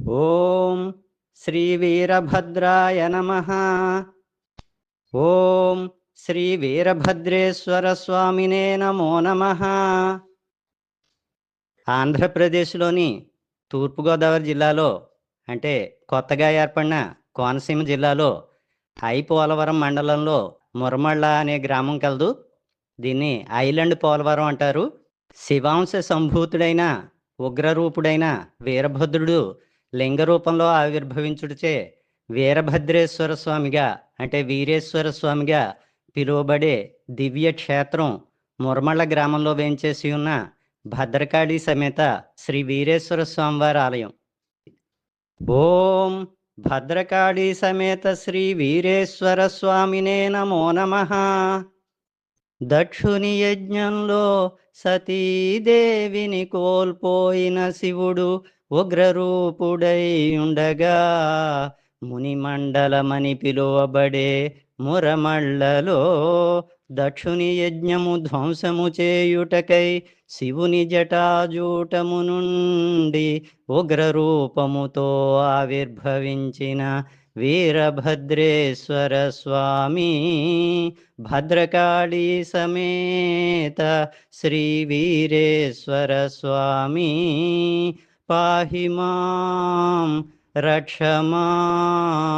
ఓం శ్రీ వీరభద్రాయ నమ. ఓం శ్రీ వీరభద్రేశ్వర స్వామినే నమో నమ. ఆంధ్రప్రదేశ్లోని తూర్పుగోదావరి జిల్లాలో అంటే కొత్తగా ఏర్పడిన కోనసీమ జిల్లాలో ఐ పోలవరం మండలంలో మురమళ్ళ అనే గ్రామం కలదు. దీన్ని ఐలాండ్ పోలవరం అంటారు. శివాంశ సంభూతుడైన ఉగ్రరూపుడైన వీరభద్రుడు లింగ రూపంలో ఆవిర్భవించుడిచే వీరభద్రేశ్వర స్వామిగా అంటే వీరేశ్వర స్వామిగా పిలువబడే దివ్య క్షేత్రం మురమళ్ళ గ్రామంలో వేంచేసి ఉన్న భద్రకాళి సమేత శ్రీ వీరేశ్వర స్వామివారి ఆలయం. ఓం భద్రకాళి సమేత శ్రీ వీరేశ్వర స్వామినే నమో నమః. దక్షుని యజ్ఞంలో సతీదేవిని కోల్పోయిన శివుడు ఉగ్రరూపుడై ఉండగా మునిమండలమని పిలువబడే మురమళ్ళలో దక్షుని యజ్ఞము ధ్వంసము చేయుటకై శివుని జటాజూటము నుండి ఉగ్రరూపముతో ఆవిర్భవించిన వీరభద్రేశ్వర స్వామి భద్రకాళీ సమేత శ్రీ వీరేశ్వర స్వామి పాహి మాం రక్ష మాం